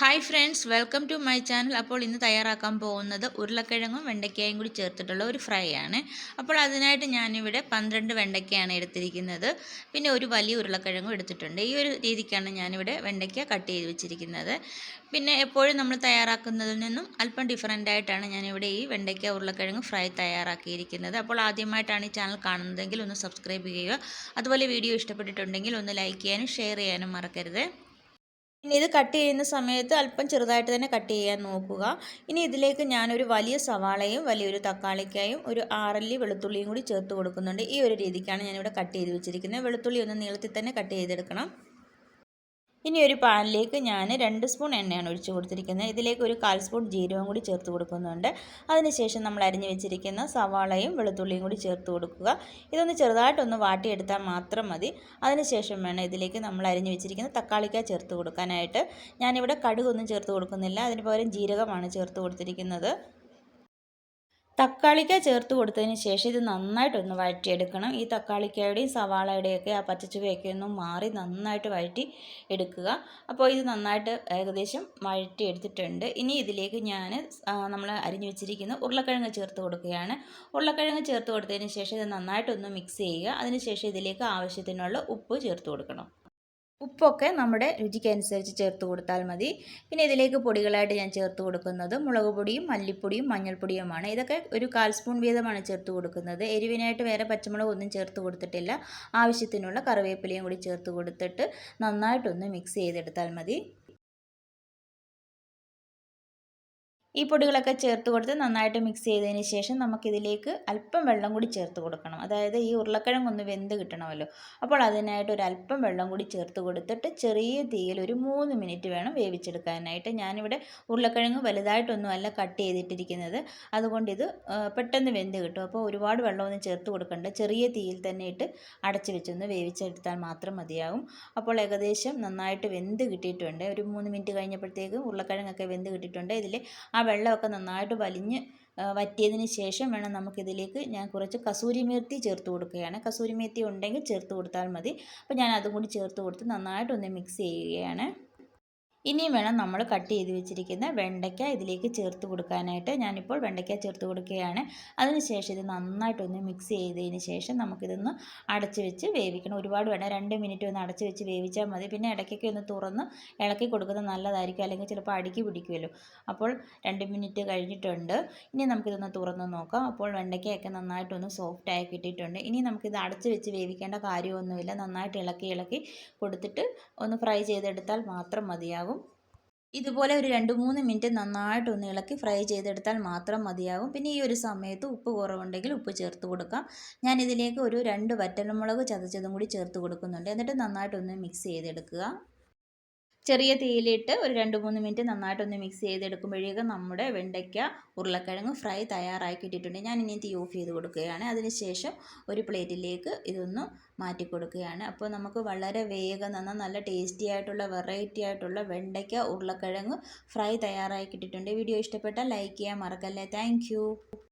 Hi friends welcome to my channel അപ്പോൾ ഇന്ന് തയ്യാറാക്കാൻ പോകുന്നത് ഉരുളക്കിഴങ്ങും വെണ്ടയ്ക്കയും കൂടി ചേർത്തിട്ടുള്ള ഒരു ഫ്രൈ ആണ്. അപ്പോൾ അതിനായിട്ട് ഞാനിവിടെ പന്ത്രണ്ട് വെണ്ടയ്ക്കയാണ് എടുത്തിരിക്കുന്നത്. പിന്നെ ഒരു വലിയ ഉരുളക്കിഴങ്ങും എടുത്തിട്ടുണ്ട്. ഈ ഒരു രീതിക്കാണ് ഞാനിവിടെ വെണ്ടയ്ക്ക കട്ട് ചെയ്ത് വെച്ചിരിക്കുന്നത്. പിന്നെ എപ്പോഴും നമ്മൾ തയ്യാറാക്കുന്നതിൽ നിന്നും അല്പം ഡിഫറന്റ് ആയിട്ടാണ് ഞാനിവിടെ ഈ വെണ്ടയ്ക്ക ഉരുളക്കിഴങ്ങ് ഫ്രൈ തയ്യാറാക്കിയിരിക്കുന്നത്. അപ്പോൾ ആദ്യമായിട്ടാണ് ഈ ചാനൽ കാണുന്നതെങ്കിൽ ഒന്ന് സബ്സ്ക്രൈബ് ചെയ്യുക. അതുപോലെ വീഡിയോ ഇഷ്ടപ്പെട്ടിട്ടുണ്ടെങ്കിൽ ഒന്ന് ലൈക്ക് ചെയ്യാനും ഷെയർ ചെയ്യാനും മറക്കരുത്. ഇനി ഇത് കട്ട് ചെയ്യുന്ന സമയത്ത് അല്പം ചെറുതായിട്ട് തന്നെ കട്ട് ചെയ്യാൻ നോക്കുക. ഇനി ഇതിലേക്ക് ഞാനൊരു വലിയ സവാളയും വലിയൊരു തക്കാളിക്കായും ഒരു ആറല്ലി വെളുത്തുള്ളിയും കൂടി ചേർത്ത് കൊടുക്കുന്നുണ്ട്. ഈ ഒരു രീതിക്കാണ് ഞാനിവിടെ കട്ട് ചെയ്ത് വെച്ചിരിക്കുന്നത്. വെളുത്തുള്ളി ഒന്ന് നീളത്തിൽ തന്നെ കട്ട് ചെയ്തെടുക്കണം. ഇനി ഒരു പാനിലേക്ക് ഞാൻ രണ്ട് സ്പൂൺ എണ്ണയാണ് ഒഴിച്ച് കൊടുത്തിരിക്കുന്നത്. ഇതിലേക്ക് ഒരു കാൽ സ്പൂൺ ജീരകം കൂടി ചേർത്ത് കൊടുക്കുന്നുണ്ട്. അതിനുശേഷം നമ്മൾ അരിഞ്ഞ് വെച്ചിരിക്കുന്ന സവാളയും വെളുത്തുള്ളിയും കൂടി ചേർത്ത് കൊടുക്കുക. ഇതൊന്ന് ചെറുതായിട്ടൊന്ന് വാട്ടിയെടുത്താൽ മാത്രം മതി. അതിനുശേഷം വേണം ഇതിലേക്ക് നമ്മൾ അരിഞ്ഞ് വെച്ചിരിക്കുന്ന തക്കാളിക്ക ചേർത്ത് കൊടുക്കാനായിട്ട്. ഞാനിവിടെ കടുകൊന്നും ചേർത്ത് കൊടുക്കുന്നില്ല. അതിന് പകരം ജീരകമാണ് ചേർത്ത് കൊടുത്തിരിക്കുന്നത്. തക്കാളിക്ക ചേർത്ത് കൊടുത്തതിന് ശേഷം ഇത് നന്നായിട്ടൊന്ന് വഴറ്റിയെടുക്കണം. ഈ തക്കാളിക്കയുടെയും സവാളയുടെയൊക്കെ ആ പച്ചച്ചുവയൊക്കെ ഒന്ന് മാറി നന്നായിട്ട് വഴറ്റി എടുക്കുക. അപ്പോൾ ഇത് നന്നായിട്ട് ഏകദേശം വഴറ്റിയെടുത്തിട്ടുണ്ട്. ഇനി ഇതിലേക്ക് ഞാൻ നമ്മൾ അരിഞ്ഞു വെച്ചിരിക്കുന്ന ഉരുളക്കിഴങ്ങ് ചേർത്ത് കൊടുക്കുകയാണ്. ഉരുളക്കിഴങ്ങ് ചേർത്ത് കൊടുത്തതിന് ശേഷം ഇത് നന്നായിട്ടൊന്ന് മിക്സ് ചെയ്യുക. അതിനുശേഷം ഇതിലേക്ക് ആവശ്യത്തിനുള്ള ഉപ്പ് ചേർത്ത് കൊടുക്കണം. ഉപ്പൊക്കെ നമ്മുടെ രുചിക്കനുസരിച്ച് ചേർത്ത് കൊടുത്താൽ മതി. പിന്നെ ഇതിലേക്ക് പൊടികളായിട്ട് ഞാൻ ചേർത്ത് കൊടുക്കുന്നത് മുളക് പൊടിയും മല്ലിപ്പൊടിയും മഞ്ഞൾപ്പൊടിയുമാണ്. ഇതൊക്കെ ഒരു കാൽ സ്പൂൺ വീതമാണ് ചേർത്ത് കൊടുക്കുന്നത്. എരിവിനായിട്ട് വേറെ പച്ചമുളക് ഒന്നും ചേർത്ത് കൊടുത്തിട്ടില്ല. ആവശ്യത്തിനുള്ള കറിവേപ്പിലയും കൂടി ചേർത്ത് കൊടുത്തിട്ട് നന്നായിട്ടൊന്ന് മിക്സ് ചെയ്തെടുത്താൽ മതി. ഈ പൊടികളൊക്കെ ചേർത്ത് കൊടുത്ത് നന്നായിട്ട് മിക്സ് ചെയ്തതിന് ശേഷം നമുക്കിതിലേക്ക് അല്പം വെള്ളം കൂടി ചേർത്ത് കൊടുക്കണം. അതായത് ഈ ഉരുളക്കിഴങ്ങ് വെന്ത് കിട്ടണമല്ലോ. അപ്പോൾ അതിനായിട്ട് ഒരു അല്പം വെള്ളം കൂടി ചേർത്ത് കൊടുത്തിട്ട് ചെറിയ തീയിൽ ഒരു മൂന്ന് മിനിറ്റ് വേണം വേവിച്ചെടുക്കാനായിട്ട്. ഞാനിവിടെ ഉരുളക്കിഴങ്ങ് വലുതായിട്ടൊന്നും അല്ല കട്ട് ചെയ്തിട്ടിരിക്കുന്നത്. അതുകൊണ്ട് ഇത് പെട്ടെന്ന് വെന്ത് കിട്ടും. അപ്പോൾ ഒരുപാട് വെള്ളമൊന്നും ചേർത്ത് കൊടുക്കണ്ട. ചെറിയ തീയിൽ തന്നെ ഇട്ട് അടച്ചു വെച്ചൊന്ന് വേവിച്ചെടുത്താൽ മാത്രം മതിയാകും അപ്പോൾ ഏകദേശം നന്നായിട്ട് വെന്ത് കിട്ടിയിട്ടുണ്ട്. ഒരു മൂന്ന് മിനിറ്റ് കഴിഞ്ഞപ്പോഴത്തേക്കും ഉരുളക്കിഴങ്ങൊക്കെ വെന്ത് കിട്ടിയിട്ടുണ്ട്. ഇതിൽ ആ വെള്ളമൊക്കെ നന്നായിട്ട് വലിഞ്ഞ് വറ്റിയതിന് ശേഷം വേണം നമുക്കിതിലേക്ക് ഞാൻ കുറച്ച് കസൂരി മേത്തി ചേർത്ത് കൊടുക്കുകയാണ്. കസൂരി മേത്തി ഉണ്ടെങ്കിൽ ചേർത്ത് കൊടുത്താൽ മതി. അപ്പോൾ ഞാൻ അതും കൂടി ചേർത്ത് കൊടുത്ത് നന്നായിട്ടൊന്ന് മിക്സ് ചെയ്യുകയാണ്. ഇനിയും വേണം നമ്മൾ കട്ട് ചെയ്ത് വെച്ചിരിക്കുന്ന വെണ്ടയ്ക്ക ഇതിലേക്ക് ചേർത്ത് കൊടുക്കാനായിട്ട്. ഞാനിപ്പോൾ വെണ്ടയ്ക്ക ചേർത്ത് കൊടുക്കുകയാണ്. അതിനുശേഷം ഇത് നന്നായിട്ടൊന്ന് മിക്സ് ചെയ്തതിന് ശേഷം നമുക്കിതൊന്ന് അടച്ച് വെച്ച് വേവിക്കണം. ഒരുപാട് വേണം രണ്ട് മിനിറ്റ് ഒന്ന് അടച്ച് വെച്ച് വേവിച്ചാൽ മതി. പിന്നെ ഇടയ്ക്കൊക്കെ ഒന്ന് തുറന്ന് ഇളക്കി കൊടുക്കുന്നത് നല്ലതായിരിക്കും. അല്ലെങ്കിൽ ചിലപ്പോൾ അടുക്കി പിടിക്കുമല്ലോ. അപ്പോൾ രണ്ട് മിനിറ്റ് കഴിഞ്ഞിട്ടുണ്ട്. ഇനി നമുക്കിതൊന്ന് തുറന്ന് നോക്കാം. അപ്പോൾ വെണ്ടയ്ക്കയൊക്കെ നന്നായിട്ടൊന്ന് സോഫ്റ്റ് ആയി കിട്ടിയിട്ടുണ്ട്. ഇനി നമുക്കിത് അടച്ച് വെച്ച് വേവിക്കേണ്ട കാര്യമൊന്നുമില്ല. നന്നായിട്ട് ഇളക്കി ഇളക്കി കൊടുത്തിട്ട് ഒന്ന് ഫ്രൈ ചെയ്തെടുത്താൽ മാത്രം മതിയാകും ഇതുപോലെ ഒരു രണ്ട് മൂന്ന് മിനിറ്റ് നന്നായിട്ട് ഒന്ന് ഇളക്കി ഫ്രൈ ചെയ്തെടുത്താൽ മാത്രം മതിയാകും പിന്നെ ഈ ഒരു സമയത്ത് ഉപ്പ് കുറവുണ്ടെങ്കിൽ ഉപ്പ് ചേർത്ത് കൊടുക്കാം. ഞാൻ ഇതിലേക്ക് ഒരു രണ്ട് വറ്റൽമുളക് ചതച്ചതും കൂടി ചേർത്ത് കൊടുക്കുന്നുണ്ട്. എന്നിട്ട് നന്നായിട്ടൊന്ന് മിക്സ് ചെയ്തെടുക്കുക. ചെറിയ തീയിലിട്ട് ഒരു രണ്ട് മൂന്ന് മിനിറ്റ് നന്നായിട്ടൊന്ന് മിക്സ് ചെയ്തെടുക്കുമ്പോഴേക്കും നമ്മുടെ വെണ്ടയ്ക്ക ഉരുളക്കിഴങ്ങ് ഫ്രൈ തയ്യാറാക്കി കിട്ടിയിട്ടുണ്ട്. ഞാൻ ഇനി തീ ഓഫ് ചെയ്ത് കൊടുക്കുകയാണ്. അതിനുശേഷം ഒരു പ്ലേറ്റിലേക്ക് ഇതൊന്ന് മാറ്റി കൊടുക്കുകയാണ്. അപ്പോൾ നമുക്ക് വളരെ വേഗം നന്ന നല്ല ടേസ്റ്റി ആയിട്ടുള്ള വെറൈറ്റി ആയിട്ടുള്ള വെണ്ടയ്ക്ക ഉരുളക്കിഴങ്ങ് ഫ്രൈ തയ്യാറാക്കി കിട്ടിയിട്ടുണ്ട്. വീഡിയോ ഇഷ്ടപ്പെട്ടാൽ ലൈക്ക് ചെയ്യാൻ മറക്കല്ലേ. താങ്ക്